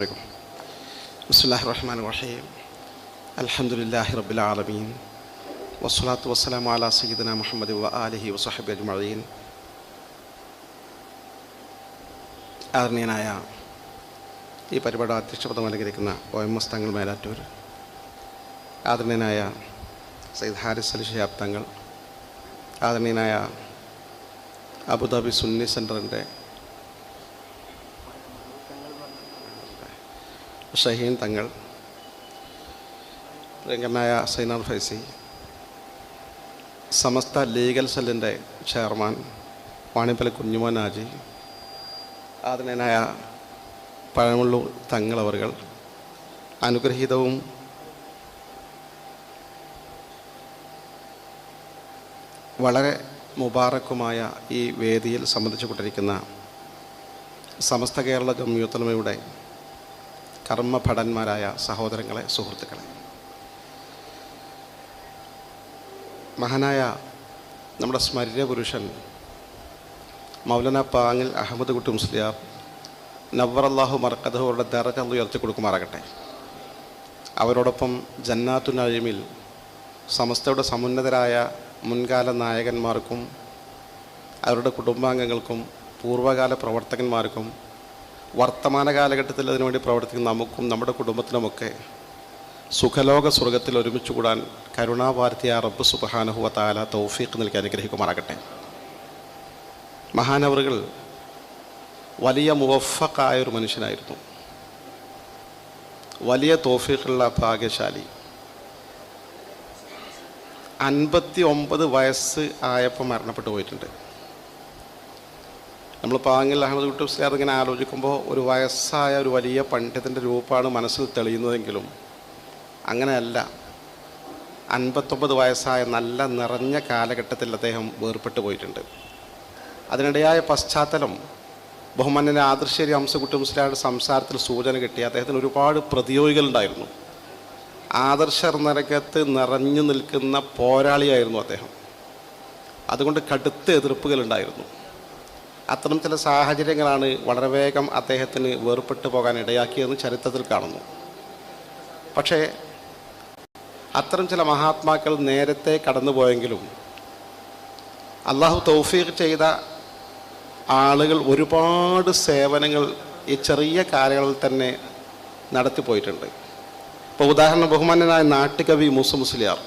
عليكم بسم الله الرحمن الرحيم الحمد لله رب العالمين والصلاة والسلام على سيدنا محمد وآله وصحبه أجمعين ആദരണീയനായ ഈ പരിപാടി അധ്യക്ഷപദം അലങ്കരിക്കുന്ന O M S Thangal Melattur ആദരണീയനായ സയ്യിദ് ഹാരിസ് അലി ഷിഹാബ് തങ്ങൾ ആദരണീയനായ അബുദാബി സുന്നി സെൻറ്ററിൻ്റെ ഷഹീൻ തങ്ങൾ രംഗനായ സൈനാർ ഫൈസി സമസ്ത ലീഗൽ സെല്ലിന്റെ ചെയർമാൻ വാണിപ്പല കുഞ്ഞുമോൻ ആജി ആദരണീയനായ പഴമുള്ളൂർ തങ്ങളവറുകൾ അനുഗ്രഹീതവും വളരെ മുബാറക്കുമായ ഈ വേദിയിൽ സംബന്ധിച്ചുകൊണ്ടിരിക്കുന്ന സമസ്ത കേരള ജമ്യൂത്തലമയുടെ കർമ്മഭടന്മാരായ സഹോദരങ്ങളെ സുഹൃത്തുക്കളെ. മഹാനായ നമ്മുടെ സ്മരണ പുരുഷൻ മൗലന പാങ്ങിൽ അഹമ്മദ് കുട്ടി മുസ്ലിയാർ നവർ അള്ളാഹു മർക്കദവരുടെ ദറജ ഉയർത്തി കൊടുക്കുമാറാകട്ടെ. അവരോടൊപ്പം ജന്നാത്തു നഴിമിൽ സമസ്തയുടെ സമുന്നതരായ മുൻകാല നായകന്മാർക്കും അവരുടെ കുടുംബാംഗങ്ങൾക്കും പൂർവകാല പ്രവർത്തകന്മാർക്കും വർത്തമാന കാലഘട്ടത്തിൽ അതിനുവേണ്ടി പ്രവർത്തിക്കുന്ന നമുക്കും നമ്മുടെ കുടുംബത്തിനുമൊക്കെ സുഖലോക സ്വർഗത്തിൽ ഒരുമിച്ച് കൂടാൻ കരുണാഭാരതിയ റബ്ബ് സുബഹാനഹുവ താല തൗഫീഖ് നൽകി അനുഗ്രഹിക്കുമാറാകട്ടെ. മഹാനവറുകൾ വലിയ മുവഫക്കായ ഒരു മനുഷ്യനായിരുന്നു. വലിയ തോഫീഖുള്ള ഭാഗ്യശാലി. അൻപത്തി ഒമ്പത് വയസ്സ് ആയപ്പോൾ മരണപ്പെട്ടു പോയിട്ടുണ്ട്. നമ്മൾ പാങ്ങിൽ അഹമ്മദ് കുട്ടി ഉസ്താദ് ഇങ്ങനെ ആലോചിക്കുമ്പോൾ ഒരു വയസ്സായ ഒരു വലിയ പണ്ഡിതന്റെ രൂപമാണ് മനസ്സിൽ തെളിയുന്നതെങ്കിലും അങ്ങനെയല്ല. അൻപത്തൊമ്പത് വയസ്സായ നല്ല നിറഞ്ഞ കാലഘട്ടത്തിൽ അദ്ദേഹം വേർപെട്ട് പോയിട്ടുണ്ട്. അതിനിടയായ പശ്ചാത്തലം ബഹുമാനന്റെ ആദർശേരി ഹംസകുട്ടി മുസ്ലിയുടെ സംസാരത്തിൽ സൂചന കിട്ടി. അദ്ദേഹത്തിന് ഒരുപാട് പ്രതിയോഗികളുണ്ടായിരുന്നു. ആദർശ നരകത്ത് നിറഞ്ഞു നിൽക്കുന്ന പോരാളിയായിരുന്നു അദ്ദേഹം. അതുകൊണ്ട് കടുത്ത എതിർപ്പുകളുണ്ടായിരുന്നു. അത്തരം ചില സാഹചര്യങ്ങളാണ് വളരെ വേഗം അദ്ദേഹത്തിന് വേർപെട്ടു പോകാൻ ഇടയാക്കിയതെന്ന് ചരിത്രത്തിൽ കാണുന്നു. പക്ഷേ അത്തരം ചില മഹാത്മാക്കൾ നേരത്തെ കടന്നുപോയെങ്കിലും അള്ളാഹു തൗഫീഖ് ചെയ്ത ആളുകൾ ഒരുപാട് സേവനങ്ങൾ ഈ ചെറിയ കാലങ്ങളിൽ തന്നെ നടത്തിപ്പോയിട്ടുണ്ട് ഇപ്പോൾ ഉദാഹരണം ബഹുമാനനായ നാട്ടുകവി മൂസ മുസ്ലിയാർ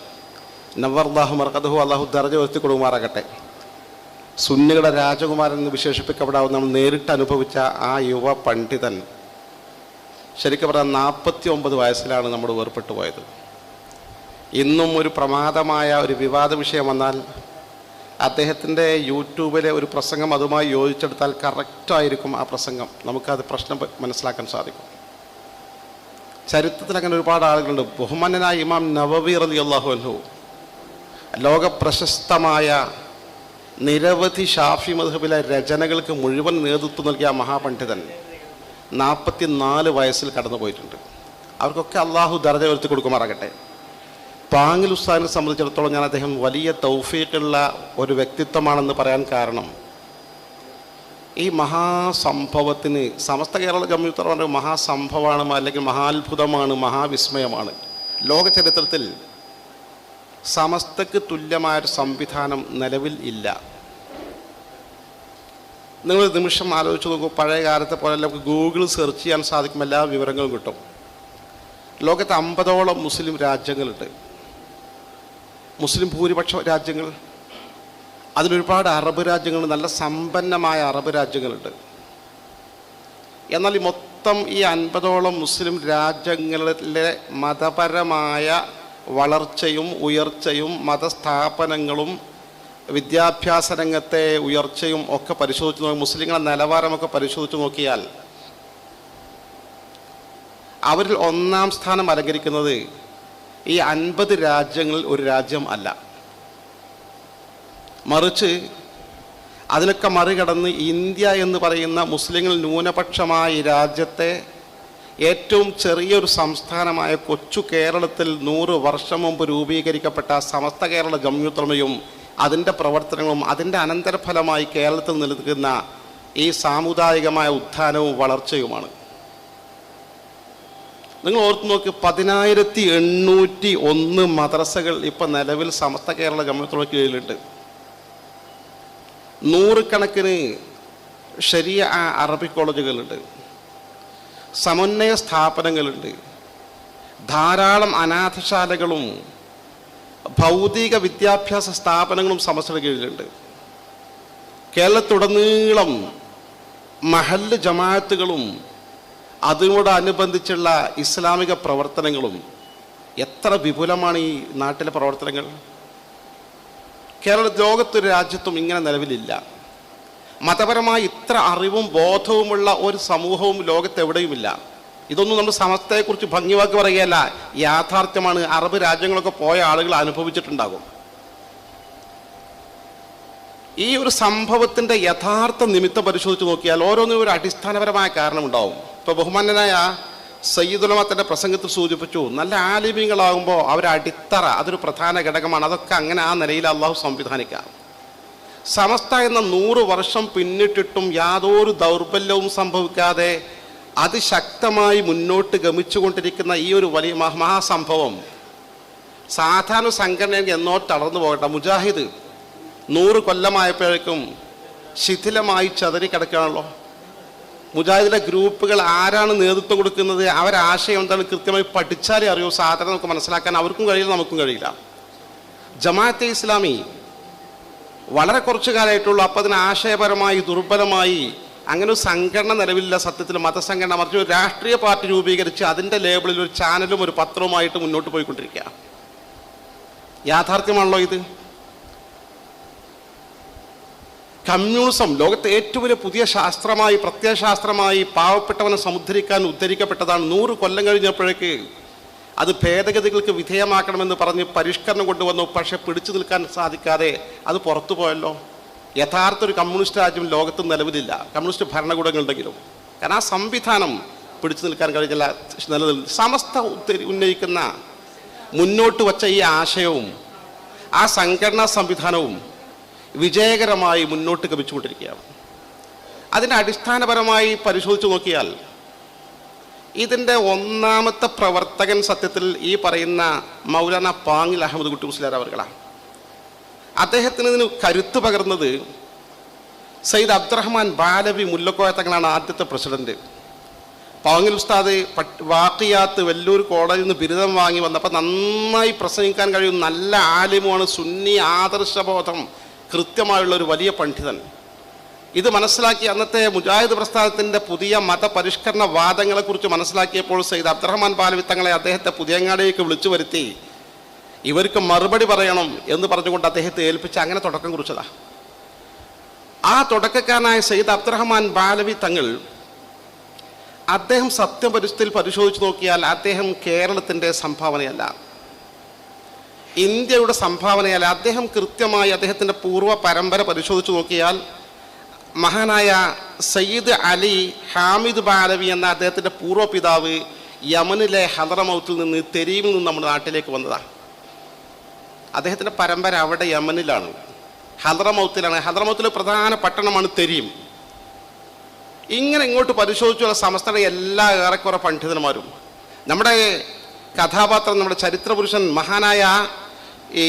നവർ അള്ളാഹു മർക്കദഹു അള്ളാഹു ദർജ ഉയർത്തി കൊടുക്കുമാറാകട്ടെ സുന്നികളുടെ രാജകുമാരൻ എന്ന് വിശേഷിപ്പിക്കപ്പെടാവുന്ന നമ്മൾ നേരിട്ട് അനുഭവിച്ച ആ യുവ പണ്ഡിതൻ. ശരിക്കും പറഞ്ഞാൽ നാൽപ്പത്തി ഒമ്പത് വയസ്സിലാണ് നമ്മൾ വേർപെട്ടു പോയത്. ഇന്നും ഒരു പ്രമാദമായ ഒരു വിവാദ വിഷയം വന്നാൽ അദ്ദേഹത്തിന്റെ യൂട്യൂബിലെ ഒരു പ്രസംഗം അതുമായി യോജിച്ചെടുത്താൽ കറക്റ്റായിരിക്കും ആ പ്രസംഗം. നമുക്കത് പ്രശ്നം മനസ്സിലാക്കാൻ സാധിക്കും. ചരിത്രത്തിൽ അങ്ങനെ ഒരുപാട് ആളുകളുണ്ട്. ബഹുമാനനായ ഇമാം നവവി റലി അള്ളാഹു ലോക പ്രശസ്തമായ നിരവധി ഷാഫി മധുബിലെ രചനകൾക്ക് മുഴുവൻ നേതൃത്വം നൽകിയ മഹാപണ്ഡിതൻ നാൽപ്പത്തി നാല് വയസ്സിൽ കടന്നു പോയിട്ടുണ്ട് അവർക്കൊക്കെ അള്ളാഹു ദർജ ഉയർത്തി കൊടുക്കുമാറാകട്ടെ. പാങ്ങിൽ ഉസ്താദിനെ സംബന്ധിച്ചിടത്തോളം ഞാൻ അദ്ദേഹം വലിയ തൗഫീഖുള്ള ഒരു വ്യക്തിത്വമാണെന്ന് പറയാൻ കാരണം ഈ മഹാസംഭവത്തിന് സമസ്ത കേരള പറഞ്ഞ മഹാസംഭവമാണ് അല്ലെങ്കിൽ മഹാത്ഭുതമാണ് മഹാവിസ്മയമാണ്. ലോക ചരിത്രത്തിൽ സമസ്തക്ക് തുല്യമായൊരു സംവിധാനം നിലവിൽ ഇല്ല. നിങ്ങൾ നിമിഷം ആലോചിച്ച് നോക്കൂ പഴയ കാലത്തെ പോലെ നമുക്ക് ഗൂഗിൾ സെർച്ച് ചെയ്യാൻ സാധിക്കും എല്ലാ വിവരങ്ങളും കിട്ടും. ലോകത്ത് അമ്പതോളം മുസ്ലിം രാജ്യങ്ങളുണ്ട്. മുസ്ലിം ഭൂരിപക്ഷ രാജ്യങ്ങൾ അതിലൊരുപാട് അറബ് രാജ്യങ്ങൾ നല്ല സമ്പന്നമായ അറബ് രാജ്യങ്ങളുണ്ട്. എന്നാൽ ഈ മൊത്തം ഈ അൻപതോളം മുസ്ലിം രാജ്യങ്ങളിലെ മതപരമായ വളർച്ചയും ഉയർച്ചയും മതസ്ഥാപനങ്ങളും വിദ്യാഭ്യാസ രംഗത്തെ ഉയർച്ചയും ഒക്കെ പരിശോധിച്ച് നോക്കി മുസ്ലിങ്ങളുടെ നിലവാരമൊക്കെ പരിശോധിച്ച് നോക്കിയാൽ അവരിൽ ഒന്നാം സ്ഥാനം അലങ്കരിക്കുന്നത് ഈ അൻപത് രാജ്യങ്ങളിൽ ഒരു രാജ്യം അല്ല. മറിച്ച് അതിനൊക്കെ മറികടന്ന് ഇന്ത്യ എന്ന് പറയുന്ന മുസ്ലിങ്ങൾ ന്യൂനപക്ഷമായ രാജ്യത്തെ ഏറ്റവും ചെറിയൊരു സംസ്ഥാനമായ കൊച്ചു കേരളത്തിൽ നൂറ് വർഷം മുമ്പ് രൂപീകരിക്കപ്പെട്ട സമസ്ത കേരള ജമ്യൂത്തമയും അതിന്റെ പ്രവർത്തനങ്ങളും അതിന്റെ അനന്തരഫലമായി കേരളത്തിൽ നിലനിൽക്കുന്ന ഈ സാമുദായികമായ ഉത്ഥാനവും വളർച്ചയുമാണ്. നിങ്ങൾ ഓർത്ത് നോക്കി പതിനായിരത്തി എണ്ണൂറ്റി ഒന്ന് മദ്രസകൾ ഇപ്പം നിലവിൽ സമസ്ത കേരള ജമയത്തുള്ള കീഴിലുണ്ട്. നൂറുകണക്കിന് ശരിയ അറബിക് കോളേജുകളുണ്ട്. സമന്വയ സ്ഥാപനങ്ങളുണ്ട്. ധാരാളം അനാഥശാലകളും ഭൗതിക വിദ്യാഭ്യാസ സ്ഥാപനങ്ങളും സമസ്തയുടെ കീഴിലുണ്ട്. കേരളത്തുടനീളം മഹല്ല് ജമാഅത്തുകളും അതിനോടനുബന്ധിച്ചുള്ള ഇസ്ലാമിക പ്രവർത്തനങ്ങളും എത്ര വിപുലമാണ് ഈ നാട്ടിലെ പ്രവർത്തനങ്ങൾ? കേരള ലോകത്തൊരു രാജ്യത്തും ഇങ്ങനെ നിലവിലില്ല. മതപരമായി ഇത്ര അറിവും ബോധവുമുള്ള ഒരു സമൂഹവും ലോകത്ത് എവിടെയുമില്ല ഇതൊന്നും നമ്മൾ സമസ്തയെക്കുറിച്ച് ഭംഗിവാക്കി പറയുകയല്ല. യാഥാർത്ഥ്യമാണ്. അറബ് രാജ്യങ്ങളൊക്കെ പോയ ആളുകൾ അനുഭവിച്ചിട്ടുണ്ടാകും. ഈ ഒരു സംഭവത്തിന്റെ യഥാർത്ഥ നിമിത്തം പരിശോധിച്ച് നോക്കിയാൽ ഓരോന്നിനും ഒരു അടിസ്ഥാനപരമായ കാരണമുണ്ടാവും. ബഹുമാനനായ ബഹുമാന്യനായ സയ്യിദുലമത്തിന്റെ പ്രസംഗത്തിൽ സൂചിപ്പിച്ചു നല്ല ആലിമ്യങ്ങളാകുമ്പോൾ അവരുടെ അടിത്തറ അതൊരു പ്രധാന ഘടകമാണ്. അതൊക്കെ അങ്ങനെ ആ നിലയിൽ അള്ളാഹു സംവിധാനിക്കാം. സമസ്ത എന്ന നൂറ് വർഷം പിന്നിട്ടിട്ടും യാതൊരു ദൗർബല്യവും സംഭവിക്കാതെ അതിശക്തമായി മുന്നോട്ട് ഗമിച്ചുകൊണ്ടിരിക്കുന്ന ഈ ഒരു വലിയ മഹാസംഭവം. സാധാരണ സംഘടന എന്നോ തളർന്നു പോകട്ടെ മുജാഹിദ് നൂറ് കൊല്ലമായപ്പോഴേക്കും ശിഥിലമായി ചതറി കിടക്കുകയാണല്ലോ. മുജാഹിദിലെ ഗ്രൂപ്പുകൾ ആരാണ് നേതൃത്വം കൊടുക്കുന്നത്? അവരാശയം എന്താണ്? കൃത്യമായി പഠിച്ചാലേ അറിയൂ. സാധാരണ നമുക്ക് മനസ്സിലാക്കാൻ അവർക്കും കഴിയില്ല നമുക്കും കഴിയില്ല. ജമാഅത്തെ ഇസ്ലാമി വളരെ കുറച്ച് കാലമായിട്ടുള്ളൂ. അപ്പം അതിന് ആശയപരമായി ദുർബലമായി അങ്ങനെ ഒരു സംഘടന നിലവിലില്ല സത്യത്തിൽ. മതസംഘടന മറിച്ച് ഒരു രാഷ്ട്രീയ പാർട്ടി രൂപീകരിച്ച് അതിന്റെ ലേബിളിൽ ഒരു ചാനലും ഒരു പത്രവുമായിട്ട് മുന്നോട്ട് പോയിക്കൊണ്ടിരിക്കുക. യാഥാർത്ഥ്യമാണല്ലോ ഇത്. കമ്മ്യൂണിസം ലോകത്തെ ഏറ്റവും വലിയ പുതിയ ശാസ്ത്രമായി പ്രത്യയശാസ്ത്രമായി പാവപ്പെട്ടവനെ സമുദ്ധരിക്കാൻ ഉദ്ധരിക്കപ്പെട്ടതാണ്. നൂറ് കൊല്ലം കഴിഞ്ഞപ്പോഴേക്ക് അത് ഭേദഗതികൾക്ക് വിധേയമാക്കണമെന്ന് പറഞ്ഞ് പരിഷ്കരണം കൊണ്ടുവന്നു. പക്ഷേ പിടിച്ചു നിൽക്കാൻ സാധിക്കാതെ അത് പുറത്തു പോയല്ലോ. യഥാർത്ഥ ഒരു കമ്മ്യൂണിസ്റ്റ് രാജ്യം ലോകത്ത് നിലവിലില്ല. കമ്മ്യൂണിസ്റ്റ് ഭരണകൂടങ്ങളുണ്ടെങ്കിലും. കാരണം ആ സംവിധാനം പിടിച്ചു നിൽക്കാൻ കഴിഞ്ഞില്ല നിലനിൽ സമസ്ത ഉന്നയിക്കുന്ന മുന്നോട്ട് വച്ച ഈ ആശയവും ആ സംഘടനാ സംവിധാനവും വിജയകരമായി മുന്നോട്ട് ഗമിച്ചുകൊണ്ടിരിക്കുകയാണ്. അതിന്റെ അടിസ്ഥാനപരമായി പരിശോധിച്ച് നോക്കിയാൽ ഇതിന്റെ ഒന്നാമത്തെ പ്രവർത്തകൻ സത്യത്തിൽ ഈ പറയുന്ന മൗലാന പാങ്ങിൽ അഹമ്മദ് കുട്ടി മുസ്ലിയാർ അവർകളാണ്. അദ്ദേഹത്തിന് ഇതിന് കരുത്ത് പകർന്നത് സയ്യിദ് അബ്ദുറഹ്മാൻ ബാലവി മുല്ലക്കോയ തങ്ങളാണ് ആദ്യത്തെ പ്രസിഡന്റ്. പാങ്ങിൽ ഉസ്താദ് വാക്കിയാത്ത് വെല്ലൂർ കോളേജിൽ നിന്ന് ബിരുദം വാങ്ങി വന്നപ്പോൾ നന്നായി പ്രസംഗിക്കാൻ കഴിയും നല്ല ആലിമുമാണ് സുന്നി ആദർശബോധം കൃത്യമായുള്ള ഒരു വലിയ പണ്ഡിതൻ. ഇത് മനസ്സിലാക്കി അന്നത്തെ മുജാഹിദ് പ്രസ്ഥാനത്തിന്റെ പുതിയ മതപരിഷ്കരണ വാദങ്ങളെക്കുറിച്ച് മനസ്സിലാക്കിയപ്പോൾ സെയ്ദ് അബ്ദുറഹ്മാൻ ബാലവി തങ്ങളെ അദ്ദേഹത്തെ പുതിയങ്ങാടിയേക്ക് വിളിച്ചു വരുത്തി. ഇവർക്ക് മറുപടി പറയണം എന്ന് പറഞ്ഞുകൊണ്ട് അദ്ദേഹത്തെ ഏൽപ്പിച്ച് അങ്ങനെ തുടക്കം കുറിച്ചതാണ് ആ തുടക്കക്കാരനായ സെയ്ദ് അബ്ദുറഹ്മാൻ ബാലവി തങ്ങൾ അദ്ദേഹം സത്യപരിസ്ഥിതിയിൽ പരിശോധിച്ച് നോക്കിയാൽ അദ്ദേഹം കേരളത്തിന്റെ സംഭാവനയല്ല. ഇന്ത്യയുടെ സംഭാവനയല്ല. അദ്ദേഹം കൃത്യമായി അദ്ദേഹത്തിന്റെ പൂർവ പരമ്പര പരിശോധിച്ച് നോക്കിയാൽ മഹാനായ സയ്യിദ് അലി ഹാമിദ് ബാലവി എന്ന അദ്ദേഹത്തിന്റെ പൂർവ പിതാവ് യമനിലെ ഹദറമൗത്തിൽ നിന്ന് തെരീമിൽ നിന്ന് നമ്മുടെ നാട്ടിലേക്ക് വന്നതാണ് അദ്ദേഹത്തിന്റെ പരമ്പര അവിടെ യമനിലാണ്. ഹദറമൗത്തിലാണ് ഹദറമൗത്തിലെ പ്രധാന പട്ടണമാണ് തെരീം ഇങ്ങനെ ഇങ്ങോട്ട് പരിശോധിച്ചുള്ള സമസ്തയുടെ എല്ലാ ഏറെക്കുറെ പണ്ഡിതന്മാരും. നമ്മുടെ കഥാപാത്രം നമ്മുടെ ചരിത്രപുരുഷൻ മഹാനായ ഈ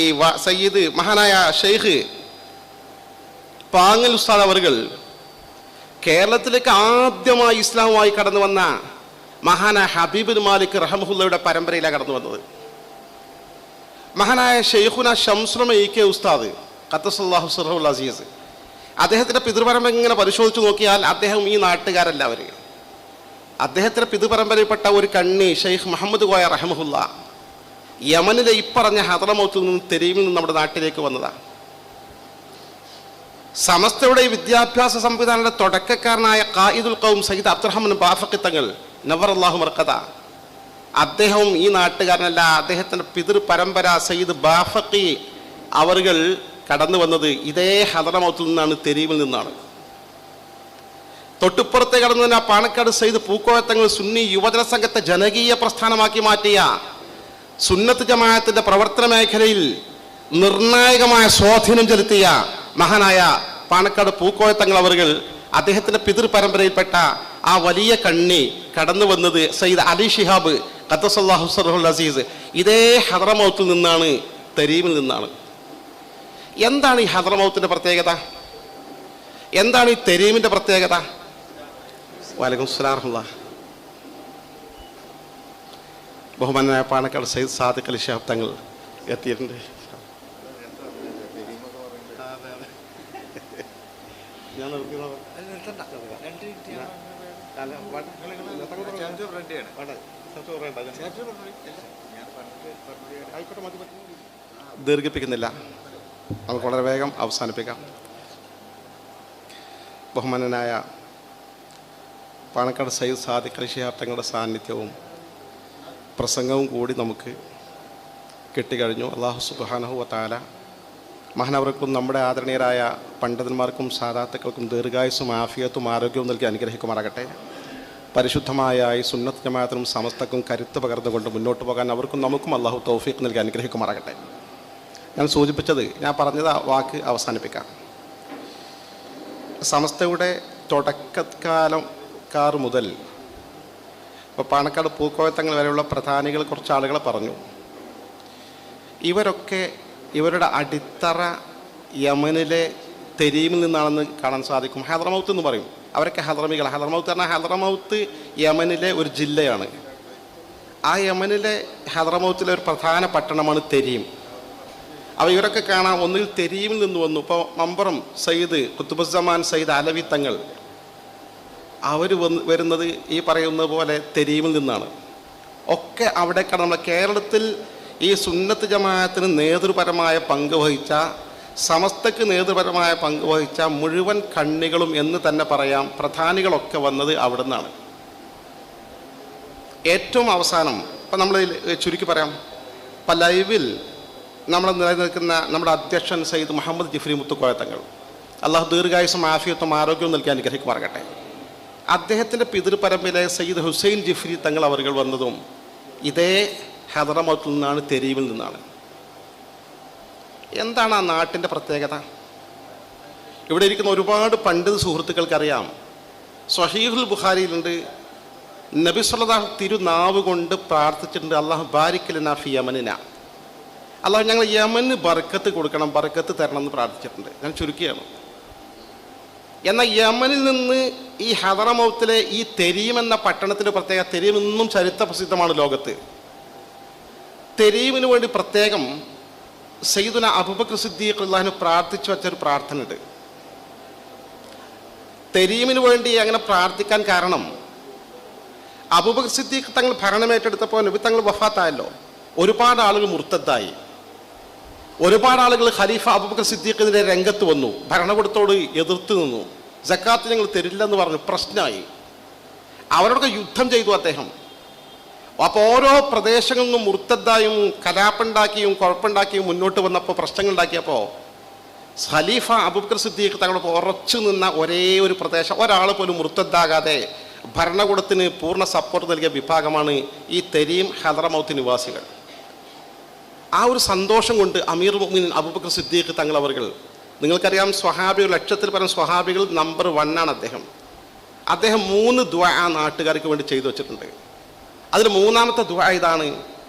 സയ്യിദ് മഹാനായ ഷെയ്ഖ് പാങ്ങൽ ഉസ്താദ് അവർകൾ കേരളത്തിലേക്ക് ആദ്യമായി ഇസ്ലാമുമായി കടന്നു വന്ന മഹാനായ ഹബീബ് മാലിക് റഹമുല്ലയുടെ പരമ്പരയിലാണ് കടന്നു വന്നത്. മഹാനായ ഷെയ്ഖുന ഷംസ്രമ ഇ കെ ഉസ്താദ് ഖത്തസല്ലാഹു സുറഹുൽ അസീസ്. അദ്ദേഹത്തിന്റെ പിതൃപരമ്പര ഇങ്ങനെ പരിശോധിച്ച് നോക്കിയാൽ അദ്ദേഹം ഈ നാട്ടുകാരല്ല അവർ അദ്ദേഹത്തിന്റെ പിതൃപരമ്പരയിൽപ്പെട്ട ഒരു കണ്ണി ഷെയ്ഖ് മുഹമ്മദ് കോയ റഹമുല്ല യമനിലെ ഇപ്പറഞ്ഞ ഹദറമൗത്തിൽ നിന്ന് തെരീമിൽ നിന്ന് നമ്മുടെ നാട്ടിലേക്ക് വന്നതാണ് സമസ്തയുടെ വിദ്യാഭ്യാസ സംവിധാനയുടെ തുടക്കക്കാരനായ കായിദുൽ ഖൗം സയ്യിദ് അബ്ദുറഹ്മാൻ ബാഫക്കി തങ്ങൾ നവർ അള്ളാഹു മർക്കഥ അദ്ദേഹവും ഈ നാട്ടുകാരനല്ല അദ്ദേഹത്തിന്റെ പിതൃ പരമ്പര സയ്യിദ് ബാഫക്കി അവറുകൾ കടന്നു വന്നത് ഇതേ ഹദറമൗത്തിൽ നിന്നാണ് തെരുവിൽ നിന്നാണ്. തൊട്ടുപ്പുറത്തെ കടന്നു തന്നെ പാണക്കാട് സയ്യിദ് പൂക്കോയത്തങ്ങൾ സുന്നി യുവജന സംഘത്തെ ജനകീയ പ്രസ്ഥാനമാക്കി മാറ്റിയ സുന്നത്ത് ജമാഅത്തിന്റെ പ്രവർത്തന മേഖലയിൽ നിർണായകമായ സ്വാധീനം ചെലുത്തിയ മഹാനായ പാണക്കാട് പൂക്കോയത്തങ്ങൾ അവറുകൾ അദ്ദേഹത്തിന്റെ പിതൃ പരമ്പരയിൽപ്പെട്ട ആ വലിയ കണ്ണി കടന്നു വന്നത് സയ്യിദ് അലി ഷിഹാബ് ഖത്തസല്ലാഹു സറഹുൽ അസീസ്. ഇതേ ഹദ്രമൗത്തിൽ നിന്നാണ് തരീമിൽ നിന്നാണ്. എന്താണ് ഈ ഹദ്രമൗത്തിന്റെ പ്രത്യേകത? എന്താണ് ഈ തെരീമിന്റെ പ്രത്യേകത? വാലൈക്കും സ്ലാർഹുല്ല ബഹുമാനായ പാണക്കാട് സയ്യിദ് സാദിഖ് അലി ഷിഹാബ് തങ്ങൾ എത്തിയിട്ടുണ്ട് ഞാൻ നിർത്തിയത് അല്ല, വ- വേണ്ട, സത്യം പറയണ്ട. ആയിക്കോട്ടെ, മതി, മതി. ദീർഘിപ്പിക്കുന്നില്ല. നമുക്ക് വളരെ വേഗം അവസാനിപ്പിക്കാം. ബഹുമാനനായ പാണക്കാട് സയ്യിദ് സാദിഖ് അലി ശിഹാബ് തങ്ങളുടെ സാന്നിധ്യവും പ്രസംഗവും കൂടി നമുക്ക് കിട്ടിക്കഴിഞ്ഞു. അള്ളാഹു സുബാനഹു താല മഹാനവർക്കും നമ്മുടെ ആദരണീയരായ പണ്ഡിതന്മാർക്കും സാധാത്തുക്കൾക്കും ദീർഘായുസും ആഫിയത്തും ആരോഗ്യവും നൽകി അനുഗ്രഹിക്കുമാറാകട്ടെ. പരിശുദ്ധമായ ഈ സുന്നത്ത് ജമാഅത്തിനും സമസ്തക്കും കരുത്ത് പകർന്നുകൊണ്ട് മുന്നോട്ട് പോകാൻ അവർക്കും നമുക്കും അള്ളാഹു തൗഫീഖ് നൽകി അനുഗ്രഹിക്കുമാറാകട്ടെ. ഞാൻ സൂചിപ്പിച്ചത് ഞാൻ പറഞ്ഞത് വാക്ക് അവസാനിപ്പിക്കാം. സമസ്തയുടെ തുടക്കക്കാലം കാർ മുതൽ ഇപ്പോൾ പാണക്കാട് പൂക്കോയത്തങ്ങൾ വരെയുള്ള പ്രധാനികൾ കുറച്ച് ആളുകളെ പറഞ്ഞു. ഇവരൊക്കെ ഇവരുടെ അടിത്തറ യമനിലെ തെരീമിൽ നിന്നാണെന്ന് കാണാൻ സാധിക്കും. ഹൈദറമൗത്ത് എന്ന് പറയും. അവരൊക്കെ ഹൈദറമികൾ ഹൈദറമൗത്ത് പറഞ്ഞാൽ ഹൈദറമൗത്ത് യമനിലെ ഒരു ജില്ലയാണ്. ആ യമനിലെ ഹൈദറമൗത്തിലെ ഒരു പ്രധാന പട്ടണമാണ് തെരീം അപ്പോൾ ഇവരൊക്കെ കാണാം ഒന്നിൽ തെരീമിൽ നിന്ന് വന്നു. ഇപ്പോൾ മമ്പറം സയ്യിദ് കുത്തുബുസമാൻ സയ്യിദ് അലവി തങ്ങൾ. അവർ വന്ന് വരുന്നത് ഈ പറയുന്ന പോലെ തെരീമിൽ നിന്നാണ്. ഒക്കെ അവിടേക്കാണ് നമ്മുടെ കേരളത്തിൽ ഈ സുന്നത്ത് ജമാഅത്തിന് നേതൃപരമായ പങ്ക് വഹിച്ച സമസ്തക്ക് നേതൃപരമായ പങ്ക് വഹിച്ച മുഴുവൻ കണ്ണികളും എന്ന് തന്നെ പറയാം പ്രധാനികളൊക്കെ വന്നത് അവിടെ നിന്നാണ് ഏറ്റവും അവസാനം ഇപ്പം നമ്മൾ ചുരുക്കി പറയാം. ഇപ്പം ലൈവിൽ നമ്മൾ നിലനിൽക്കുന്ന നമ്മുടെ അധ്യക്ഷൻ സയ്യിദ് മുഹമ്മദ് ജിഫ്രി മുത്തുക്കോയ തങ്ങൾ. അള്ളാഹു ദീർഘായുസും ആഫിയത്തും ആരോഗ്യവും നൽകി അനുഗ്രഹിക്കുമാറാകട്ടെ അദ്ദേഹത്തിന്റെ പിതൃപരമ്പിലെ സയ്യിദ് ഹുസൈൻ ജിഫ്രി തങ്ങൾ അവർ വന്നതും ഇതേ ഹദറമത്തിൽ നിന്നാണ് തെരീവിൽ നിന്നാണ്. എന്താണ് ആ നാട്ടിന്റെ പ്രത്യേകത? ഇവിടെ ഇരിക്കുന്ന ഒരുപാട് പണ്ഡിത സുഹൃത്തുക്കൾക്കറിയാം. സ്വഹീഹുൽ ബുഖാരിയിലുണ്ട്. നബി സല്ലല്ലാഹു തിരുനാവ് കൊണ്ട് പ്രാർത്ഥിച്ചിട്ടുണ്ട് അള്ളാഹു ബാരിക്കലിന ഫി യമനിന. അള്ളാഹു ഞങ്ങൾ യമന് ബർക്കത്ത് കൊടുക്കണം ബർക്കത്ത് തരണം എന്ന് പ്രാർത്ഥിച്ചിട്ടുണ്ട്. ഞാൻ ചുരുക്കിയാണ്. എന്നാൽ യമനിൽ നിന്ന് ഈ ഹദറമൗത്തിലെ ഈ തെരീം എന്ന പട്ടണത്തിന്റെ പ്രത്യേക തെരീം ഇന്നും ചരിത്ര പ്രസിദ്ധമാണ് ലോകത്ത്. തെരീമിന് വേണ്ടി പ്രത്യേകം സയ്യിദുന അബുബക്കർ സിദ്ദീഖ് അള്ളാഹിന് പ്രാർത്ഥിച്ചു വെച്ചൊരു പ്രാർത്ഥന ഉണ്ട് തെരീമിന് വേണ്ടി അങ്ങനെ പ്രാർത്ഥിക്കാൻ കാരണം അബൂബക്കർ സിദ്ദീഖ് തങ്ങൾ ഭരണമേറ്റെടുത്തപ്പോൾ നബി തങ്ങൾ വഫാത്തായല്ലോ. ഒരുപാട് ആളുകൾ മുർത്തത്തായി ഒരുപാട് ആളുകൾ ഖലീഫ അബൂബക്കർ സിദ്ദീഖിനെതിരെ രംഗത്ത് വന്നു. ഭരണകൂടത്തോട് എതിർത്ത് നിന്നു. ജക്കാത്ത് ഞങ്ങൾ തരില്ലെന്ന് പറഞ്ഞു. പ്രശ്നമായി. അവരോടൊക്കെ യുദ്ധം ചെയ്തു അദ്ദേഹം. അപ്പോൾ ഓരോ പ്രദേശങ്ങളിൽ നിന്നും മുർത്തദ്ദായും കലാപ്പുണ്ടാക്കിയും കുഴപ്പമുണ്ടാക്കിയും മുന്നോട്ട് വന്നപ്പോൾ പ്രശ്നങ്ങൾ ഉണ്ടാക്കിയപ്പോൾ ഖലീഫ അബൂബക്കർ സിദ്ദീഖ് തങ്ങളോട് ഉറച്ചു നിന്ന ഒരേ ഒരു പ്രദേശം. ഒരാൾ പോലും മുർത്തദ്ദാകാതെ ഭരണകൂടത്തിന് പൂർണ സപ്പോർട്ട് നൽകിയ വിഭാഗമാണ് ഈ തെരീം ഹദറമൗത്ത് നിവാസികൾ. ആ ഒരു സന്തോഷം കൊണ്ട് അമീർ മുഅ്മിൻ അബൂബക്കർ സിദ്ദീഖ് തങ്ങൾ അവർ നിങ്ങൾക്കറിയാം സ്വഹാബികൾ ലക്ഷത്തിൽ പരം സ്വഹാബികൾ നമ്പർ വണ്ണാണ് അദ്ദേഹം. അദ്ദേഹം മൂന്ന് ദ്വാ ആ നാട്ടുകാർക്ക് വേണ്ടി ചെയ്തു വെച്ചിട്ടുണ്ട്. അതിൽ മൂന്നാമത്തെ ദ്വാ ഇതാണ്.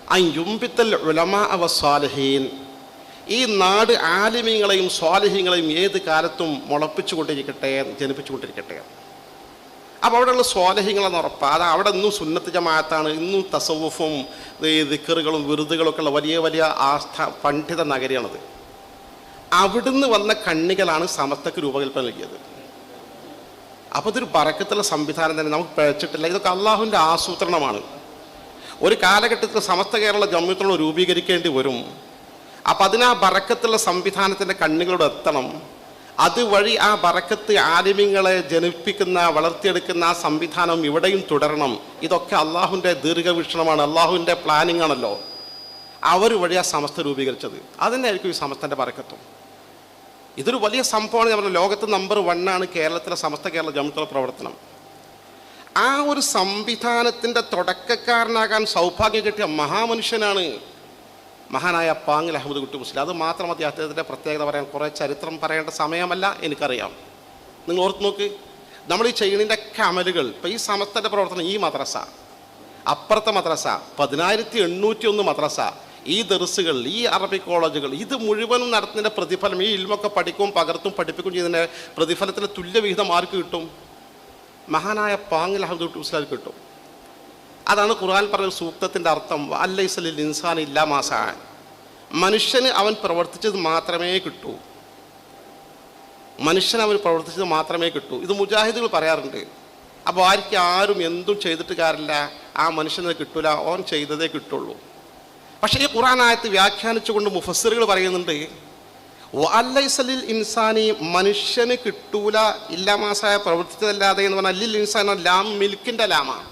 അയ്യുംബിത്തൽ ഉലമാ അവ സ്വാലഹീൻ. ഈ നാട് ആലിമീങ്ങളെയും സ്വാലഹീങ്ങളെയും ഏത് കാലത്തും മുളപ്പിച്ചു കൊണ്ടിരിക്കട്ടെ ജനിപ്പിച്ചു കൊണ്ടിരിക്കട്ടെ. അപ്പോൾ അവിടെയുള്ള സ്വാലഹ്യങ്ങളെന്ന് ഉറപ്പാണ് അത് അവിടെ ഇന്നും സുന്നത്ത് ജമാഅത്താണ് ഇന്നും തസവുഫും ദിക്കറുകളും ഒക്കെ ഉള്ള വലിയ വലിയ ആസ്ഥ പണ്ഡിത നഗരിയാണത്. അവിടുന്ന് വന്ന കണ്ണികളാണ് സമസ്തക്ക് രൂപകൽപ്പന നൽകിയത്. അപ്പോൾ ഇതൊരു പറക്കത്തുള്ള സംവിധാനം തന്നെ നമുക്ക് പിഴച്ചിട്ടില്ല. ഇതൊക്കെ അള്ളാഹുവിന്റെ ആസൂത്രണമാണ്. ഒരു കാലഘട്ടത്തിൽ സമസ്ത കേരള ജമ്മിത്തുള്ള രൂപീകരിക്കേണ്ടി വരും. അപ്പം അതിന് ആ ബറക്കത്തുള്ള സംവിധാനത്തിന്റെ കണ്ണുകളോട് എത്തണം. അതുവഴി ആ ബറക്കത്ത് ആലിമ്യങ്ങളെ ജനിപ്പിക്കുന്ന വളർത്തിയെടുക്കുന്ന ആ സംവിധാനം ഇവിടെയും തുടരണം. ഇതൊക്കെ അള്ളാഹുവിന്റെ ദീർഘവീക്ഷണമാണ് അള്ളാഹുവിന്റെ പ്ലാനിങ് ആണല്ലോ. അവർ വഴി ആ സമസ്ത രൂപീകരിച്ചത്. അതന്നെയായിരിക്കും ഈ സമസ്തന്റെ പറക്കത്വം ഇതൊരു വലിയ സംഭവമാണ്. നമ്മുടെ ലോകത്ത് നമ്പർ വണ്ണാണ് കേരളത്തിലെ സമസ്ത കേരള ജമുത്തുള്ള പ്രവർത്തനം. ആ ഒരു സംവിധാനത്തിന്റെ തുടക്കക്കാരനാകാൻ സൗഭാഗ്യം കിട്ടിയ മഹാമനുഷ്യനാണ് മഹാനായ പാങ്ങിൽ അഹമ്മദ് കുട്ടി മുസ്ലിം അത് മാത്രം മതി അദ്ദേഹത്തിന്റെ പ്രത്യേകത പറയാൻ കുറേ ചരിത്രം പറയേണ്ട സമയമല്ല എനിക്കറിയാം. നിങ്ങൾ ഓർത്ത് നോക്ക് നമ്മൾ ഈ ചെയ്യുന്നതിന്റെ കമലുകൾ ഇപ്പോൾ ഈ സമസ്തന്റെ പ്രവർത്തനം ഈ മദ്രസ അപ്പുറത്തെ മദ്രസ പതിനായിരത്തി എണ്ണൂറ്റി ഒന്ന് മദ്രസ ഈ ദർസുകൾ ഈ അറബി കോളേജുകൾ ഇത് മുഴുവനും നടത്തുന്നതിന്റെ പ്രതിഫലം ഈ ഇൽമൊക്കെ പഠിക്കും പകർത്തും പഠിപ്പിക്കും ചെയ്യുന്നതിന്റെ പ്രതിഫലത്തിന് തുല്യവിഹിതം ആർക്ക് കിട്ടും? മഹാനായ പാങ്ങിൽ അഹമ്മദ് ഉസ്ലാദ് കിട്ടും. അതാണ് ഖുർആൻ പറഞ്ഞ സൂക്തത്തിന്റെ അർത്ഥം. അല്ലൈസലിൽ ഇൻസാൻ ഇല്ലാ മാസാൻ മനുഷ്യന് അവൻ പ്രവർത്തിച്ചത് മാത്രമേ കിട്ടൂ. മനുഷ്യൻ അവൻ പ്രവർത്തിച്ചത് മാത്രമേ കിട്ടൂ. ഇത് മുജാഹിദുകൾ പറയാറുണ്ട്. അപ്പോൾ ആർക്ക് ആരും എന്തും ചെയ്തിട്ട് കാര്യമില്ല. ആ മനുഷ്യന് കിട്ടൂല. ഓൻ ചെയ്തതേ കിട്ടുള്ളൂ. പക്ഷേ ഈ ഖുർആൻ ആയത്ത് വ്യാഖ്യാനിച്ചുകൊണ്ട് മുഫസ്സിറുകൾ പറയുന്നുണ്ട് അല്ലൈസലിൽ ഇൻസാനി മനുഷ്യന് കിട്ടൂല ഇല്ലാമാസായ പ്രവർത്തിച്ചതല്ലാതെ എന്ന് പറഞ്ഞാൽ അല്ലിൽ ഇൻസാൻ ലാം മിൽക്കിന്റെ ലാമാണ്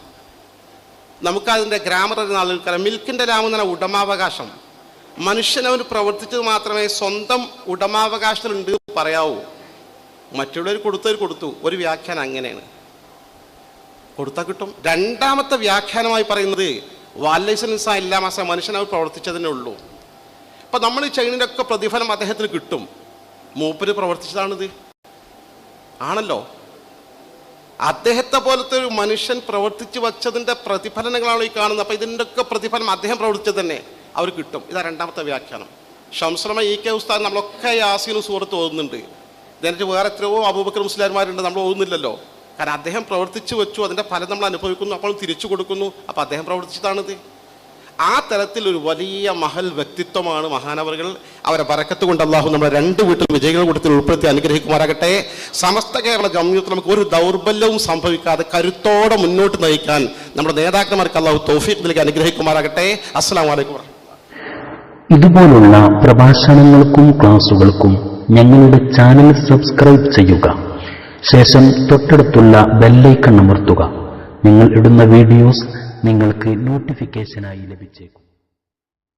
നമുക്കതിന്റെ ഗ്രാമർ അറിയുന്ന ആളുകൾക്കറിയാം മിൽക്കിന്റെ ലാം എന്ന് പറഞ്ഞാൽ ഉടമാവകാശം. മനുഷ്യനവന് പ്രവർത്തിച്ചത് മാത്രമേ സ്വന്തം ഉടമാവകാശത്തിലുണ്ട് പറയാവൂ. മറ്റുള്ളവർ കൊടുത്തവർ കൊടുത്തു. ഒരു വ്യാഖ്യാനം അങ്ങനെയാണ്. കൊടുത്താൽ കിട്ടും. രണ്ടാമത്തെ വ്യാഖ്യാനമായി പറയുന്നത് വാലൈസൻസ് ഇല്ല മനുഷ്യനവർ മനുഷ്യൻ അവർ പ്രവർത്തിച്ചതിനേ ഉള്ളൂ. അപ്പം നമ്മൾ ഈ ചെയ്യുന്നതിന്റെ ഒക്കെ പ്രതിഫലം അദ്ദേഹത്തിന് കിട്ടും. മൂപ്പര് പ്രവർത്തിച്ചതാണിത്. ആണല്ലോ. അദ്ദേഹത്തെ പോലത്തെ ഒരു മനുഷ്യൻ പ്രവർത്തിച്ചു വച്ചതിന്റെ പ്രതിഫലനങ്ങളാണ് ഈ കാണുന്നത്. അപ്പം ഇതിന്റെ ഒക്കെ പ്രതിഫലം അദ്ദേഹം പ്രവർത്തിച്ചത് തന്നെ അവർ കിട്ടും. ഇതാ രണ്ടാമത്തെ വ്യാഖ്യാനം. ഷംസ്ലമ ഇ കെ ഉസ്താദ് നമ്മളൊക്കെ യാസീനും സുഹൃത്ത് ഓതുന്നുണ്ട്. ഇതിനെ വേറെ എത്രയോ അബൂബക്കർ മുസ്ലിംമാരുണ്ട് നമ്മൾ ഓതുന്നില്ലല്ലോ. കാരണം അദ്ദേഹം പ്രവർത്തിച്ചു വെച്ചു. അതിന്റെ ഫലം നമ്മൾ അനുഭവിക്കുന്നു. അപ്പോൾ തിരിച്ചു കൊടുക്കുന്നു. അപ്പോൾ അദ്ദേഹം പ്രവർത്തിച്ചതാണിത്. ആ തരത്തിൽ ഒരു വലിയ മഹൽ വ്യക്തിത്വമാണ് മഹാനവറുകൾ. അവരെ വരക്കത്ത് കൊണ്ട് അള്ളാഹു നമ്മുടെ രണ്ട് വീട്ടിൽ വിജയികൾ കൂട്ടത്തിൽ ഉൾപ്പെടുത്തി അനുഗ്രഹിക്കുമാറാകട്ടെ. സമസ്ത കേരള ജമ്യൂത്തിൽ നമുക്ക് ഒരു ദൗർബല്യവും സംഭവിക്കാതെ കരുത്തോടെ മുന്നോട്ട് നയിക്കാൻ നമ്മുടെ നേതാക്കന്മാർക്ക് അള്ളാഹു തൗഫീഖ് നൽകി അനുഗ്രഹിക്കുമാറാകട്ടെ. അസ്സാം വലൈക്കും ഇതുപോലുള്ള പ്രഭാഷണങ്ങൾക്കും ക്ലാസുകൾക്കും ഞങ്ങളുടെ ചാനൽ സബ്സ്ക്രൈബ് ചെയ്യുക. ശേഷം തൊട്ടടുത്തുള്ള ബെല്ലൈക്കൺ അമർത്തുക. നിങ്ങൾ ഇടുന്ന വീഡിയോസ് നിങ്ങൾക്ക് നോട്ടിഫിക്കേഷനായി ലഭിച്ചേക്കും.